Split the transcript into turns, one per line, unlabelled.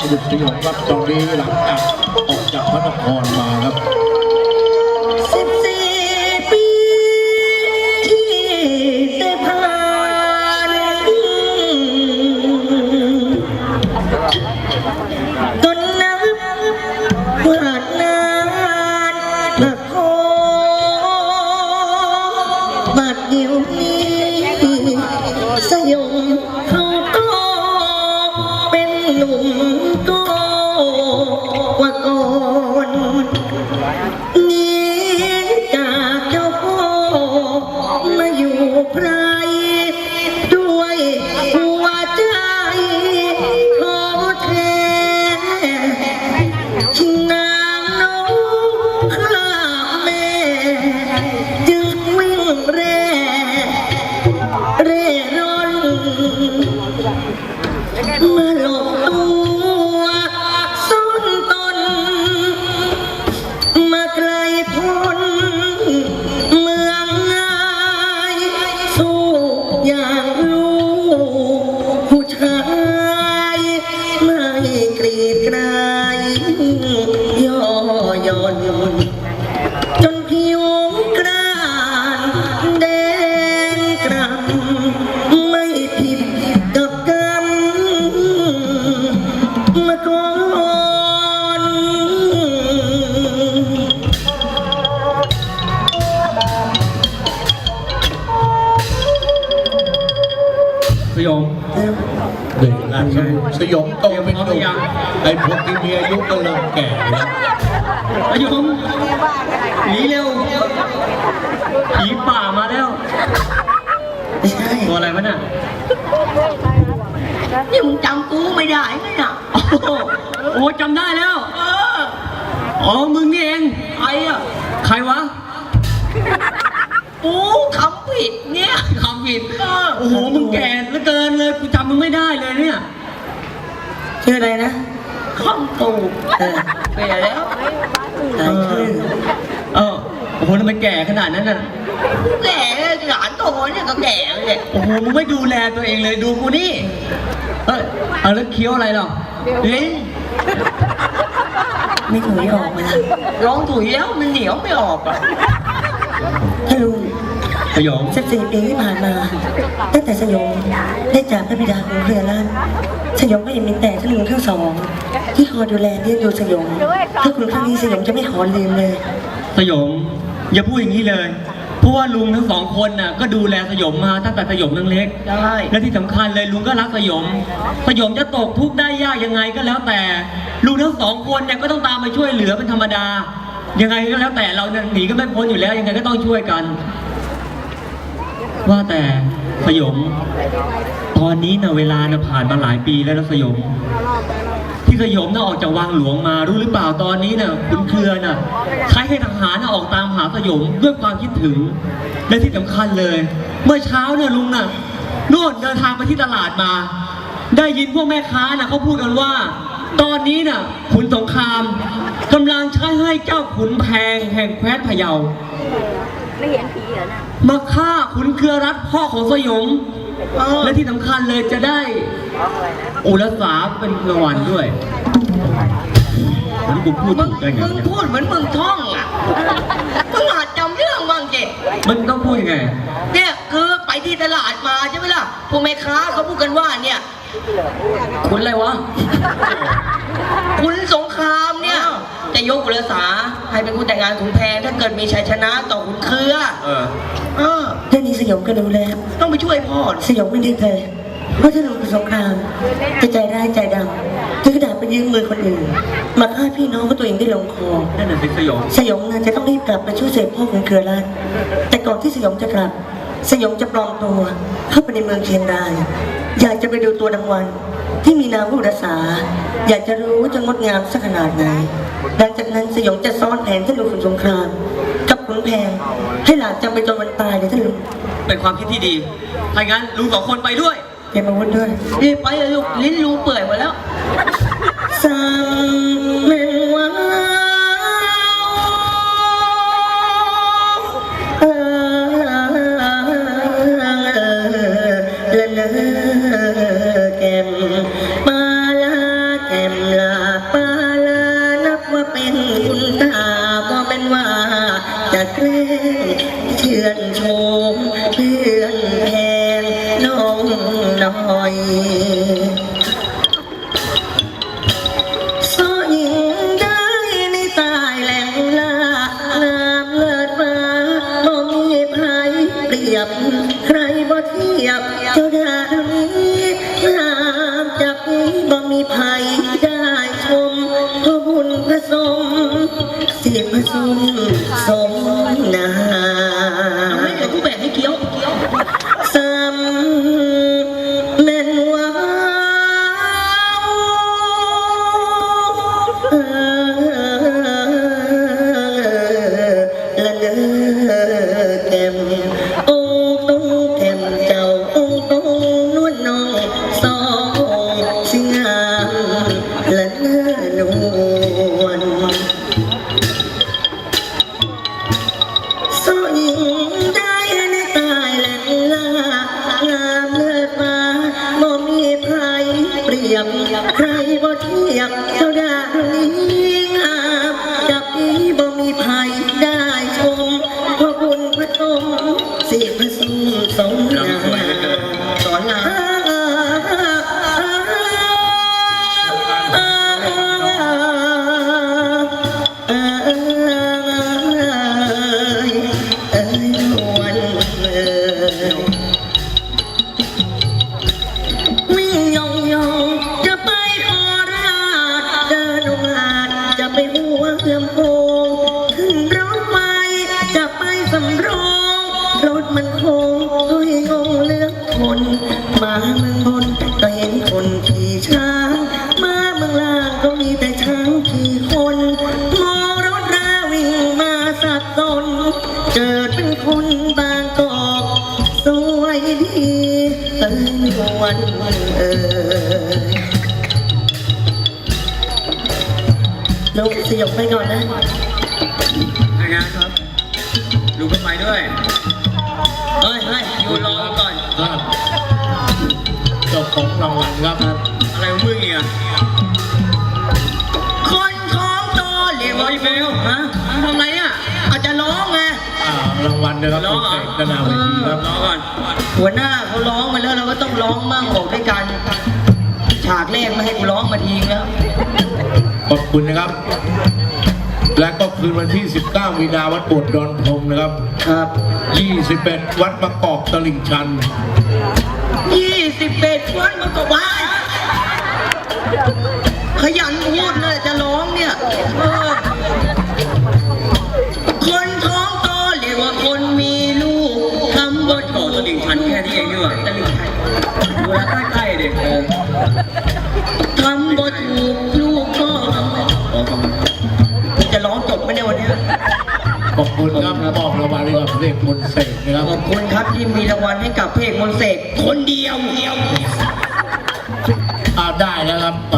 บุตรสยองครับตอนนี้หลังจากออกจากพระนครมาครับ
จนผิวกรานแดงกรำไม่ผิดกับกรรมมาก่อน
สยอง
เด็กนะสยองโตเป็นหนุ่มไอ้พวกที่มีอายุก็เริ่มแก่แล้ว
สยองหนีเร็วผีป่ามาแล้ว
ไม่ใช่
ตัวอะไรวะน่ะ
นี่มึงจำกูไม่ได้ไงน่ะ
โอ้โหโอ้จำได้แล้ว
เออ
อ๋อมึงนี่เอง
ใครอะ
ใครวะ
กูคำผิดเนี่ย
คำผิด
เออ
โอ้โหมึงแก่เหลือเกินเลยกูจำมึงไม่ได้เลยเนี่ย
ชื่ออะไรนะคำตู เออเปลี่ยนแล้วหลายชื่อ
เออโอ้โหทำไมแก่ขนาดนั้นน่ะ
แก่หลานโตเนี่ยก็แก่เลย
โอ้โหมึงไม่ดูแลตัวเองเลยดูกูนี่ เอ้ยเอาแล้วเคี้ยวอะไรหรอ
ลิ้น
ไม่ถุยออกมาละ
ร้องถุยแล้วมันเหนียวไม่ออกอะ
ท่านลุง
สยอง
สิบสี่ปีที่ผ่านมาตั้งแต่สยองได้จากพระบิดาของเครือราชสยองก็ยังมีแต่ท่านลุงทั้งสองที่คอยดูแลเลี้ยงดูสยองถ้าคุณครั้งนี้สยองจะไม่ขอลืมเลย
สยมอย่าพูดอย่างนี้เลย เพราะว่าลุงทั้งสองคนน่ะก็ดูแลสยมมาตั้งแต่สยมยังเล็ก
ได้
และที่สำคัญเลยลุงก็รักสยม สยมจะตกทุกข์ได้ยากยังไงก็แล้วแต่ ลุงทั้งสองคนเนี่ยก็ต้องตามมาช่วยเหลือเป็นธรรมดา ยังไงก็แล้วแต่เราเนี่ยหนีก็ไม่พ้นอยู่แล้วยังไงก็ต้องช่วยกัน ว่าแต่สยม ตอนนี้นะเวลานะผ่านมาหลายปีแล้วนะสยม ที่สยมน่ะออกจากวังหลวงมารู้หรือเปล่าตอนนี้น่ะคุณเครือน่ะใช้ให้ทหารน่ะออกตามหาสยมด้วยความคิดถึง และที่สำคัญเลย เมื่อเช้าเนี่ยลุงน่ะโน่นเดินทางไปที่ตลาดมา ได้ยินพวกแม่ค้าน่ะเขาพูดกันว่า ตอนนี้น่ะขุนสงครามกำลังใช้ให้เจ้าขุนแพงแห่งแคว้นพะเยา
ไม่เห็นผีเหรอน่ะ
มาฆ่าขุนเครือรัฐพ่อของสยม
เออ
และที่สำคัญเลยจะได้อุรสาเป็นรางวัลด้วยวันนี้กูพูด
มึง
ถูกได้ไง
มึง
เนี่ย
พูดเหมือนมึงท่องอะมึงอาจจำเรื่องบ้างเจ
มันต้องพูดยังไง
เนี่ยคือไปที่ตลาดมาใช่ไหมล่ะพวกแม่ค้าเขาพูดกันว่าเนี่ย คุณอะไรวะ คุณสงครามเนี่ยจะ ยกเรือสาให้เป็นผู้แต่งงานขุนแพงถ้าเกิดมีชัยชนะต่อขุนเครือ
เออ
เออ
เรื่องนี้สยองก็รู้แล้ว
ต้องไปช่วยพ่อ
สยองไม่ดื้อเลยเพราะท่านลุงเป็นสงครามจะใจร้ายใจดำถึงขนาดไปยืมมือคนอื่น มาฆ่าพี่น้องของตัวเองได้ลงคอ
นั่นน่ะเป็นสยอง
สยองนะจะต้องรีบกลับไปช่วยเสพพ่อของเครือราชแต่ก่อนที่สยองจะกลับ สยองจะปลอมตัวเข้าไปในเมืองเชียงราย อยากจะไปดูตัวนางวัน ที่มีนามผู้รักษา อยากจะรู้ว่าจะงดงามสักขนาดไหนหลังจากนั้นสยองจะซ้อนแผนท่านลุงขุนสงครามกับขุนแพงให้หลานจำไปจนวันตายเลยท่านลุง
เป็นความคิดที่ดีถ้างั้นลุงสองคนไปด้วย
เก็บอาวุธด้วย
รีบไปเลยลูกลิ้นลุงเปื่อยหมดแล้ว
สั่งแม่ แกล้งเชื่อนชมเพื่อนแทงน้องน่อยสอหญิงได้ในตายแหลงลางามเลิศมาบ่มีใครเปรียบ ใครบ่เทียบเจ้าด อแก้มองค์ต้องแก้มเจ้าองค์ต้องนวลน้องสองสิงามละเนอนวลสอหญิงได้ในตายแหลงลางามเลิศมาบ่มีใครเปรียบใครบ่เทียบเท่าดาวนี้ พ มา
เมื
องบนก็เห็นคนขี่ช้างมาเมืองล่างก็มีแต่ช้างขี่คนมองรถราวิ่งมาสับสนเกิดเป็นคนบางกอกสวยดีเอ้ยวันเอ้ยลูกสยบไปก่อนนะรายงา
นะครับลูกก็ไปด้วย
เฮ้ยเฮ้ยอยู่รอ
ของรางวัลครับ
อะไรของมึงอีกอะ
คนท้องโตเรียก
ร้อ
ว่าย
เบล
ฮะทำไรอะอาจจะร้องไง
อ่ารางวัลนะครับ
ร้องเหรอ
เสกนานาเวทีครับ
รอก่อน
หัวหน้าเขาร้องมาแล้วเราก็ต้องร้องมั่งบอกด้วยกัน ฉากแรกไม่ให้กูร้องมาทีแล้ว
ขอบคุณนะครับ และก็คืนวันที่ 19 มีนาวัดโบสถ์ดอนพรมนะครับ
ครับ
21 วัดมะกอกตลิ่งชัน
ยี่สิบเอ็ดวันมันก็บ้าขยันพูดเลยจะร้องเนี่ยเออคนท้องโตเรียกว่าคนมีลูกคำบท
ต่อตลิ่งชันแค่นี้เองด้วย
ตลิ่งชัน
ดูแลใกล้ๆเด็กเออ
ทำบทถูกลูกก็จะ
ขอบคุณครับมอบรางวัลให้กับเด็กมนต์เสกนะครับ
ขอบคุณครับที่มีรางวัลให้กับเพลงมนต์เสกคนเดียว
อ่าได้แล้วครับ
ฮะ